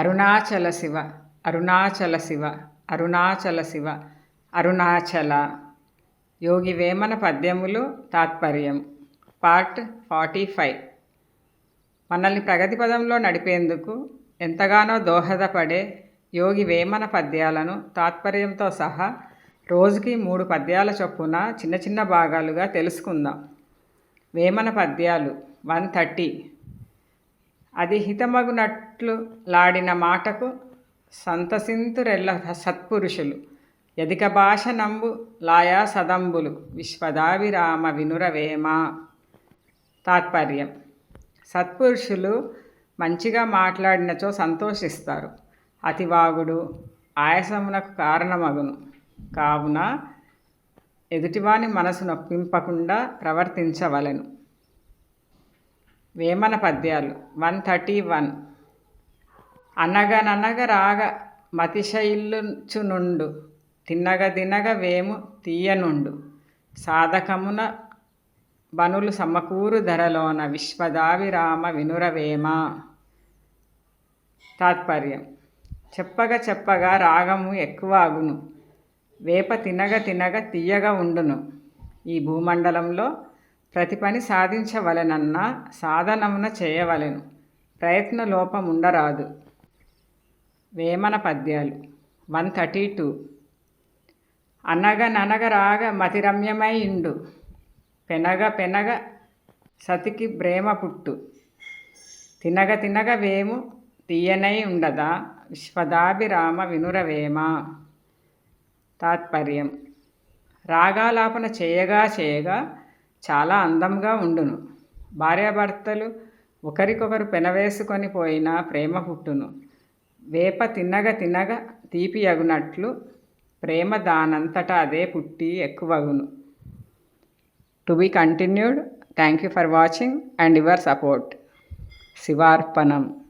అరుణాచల శివ అరుణాచల శివ అరుణాచల శివ అరుణాచల. యోగి వేమన పద్యములు తాత్పర్యం. Part forty five. మనల్ని ప్రగతి పదంలో నడిపేందుకు ఎంతగానో దోహదపడే యోగి వేమన పద్యాలను తాత్పర్యంతో సహా రోజుకి మూడు పద్యాల చొప్పున చిన్న చిన్న భాగాలుగా తెలుసుకుందాం. వేమన పద్యాలు వన్ థర్టీ. అది హితమగునట్లు లాడిన మాటకు సంతసింతురెల్ల సత్పురుషులు. ఎదిక భాష నంబు లాయా సదంబులు. విశ్వదావిరామ వినురవేమ. తాత్పర్యం. సత్పురుషులు మంచిగా మాట్లాడినచో సంతోషిస్తారు. అతివాగుడు ఆయాసమునకు కారణమగును. కావున ఎదుటివాని మనసు నొప్పింపకుండా ప్రవర్తించవలెను. వేమన పద్యాలు. One thirty one. అనగననగ రాగ మతిశైలుచునుండు తిన్నగ దినగ వేము తీయనుండు. సాధకమున బనులు సమకూరు ధరలోన విశ్వదావిరామ వినురవేమ తాత్పర్యం. చెప్పగా చెప్పగా రాగము ఎక్కువ అగును వేప తినగ తినగ తీయగా ఉండును. ఈ భూమండలంలో ప్రతి పని సాధించవలెనన్న సాధనమున చేయవలెను. ప్రయత్న లోపం ఉండరాదు. వేమన పద్యాలు. One thirty two. అనగ ననగ రాగ మతిరమ్యమై ఇండు. పెనగ పెనగ సతికి ప్రేమ పుట్టు. తినగ తినగ వేము తీయనై ఉండదా? విశ్వదాభిరామ వినురవేమ తాత్పర్యం. రాగాలాపన చేయగా చేయగా చాలా అందంగా ఉండును. భార్యాభర్తలు ఒకరికొకరు పెనవేసుకొని పోయిన ప్రేమ పుట్టును. వేప తిన్నగ తిన్నగ తీపి అగునట్లు ప్రేమ దానంతటా అదే పుట్టి ఎక్కువగును. To be continued. Thank you for watching and your support. శివార్పణం.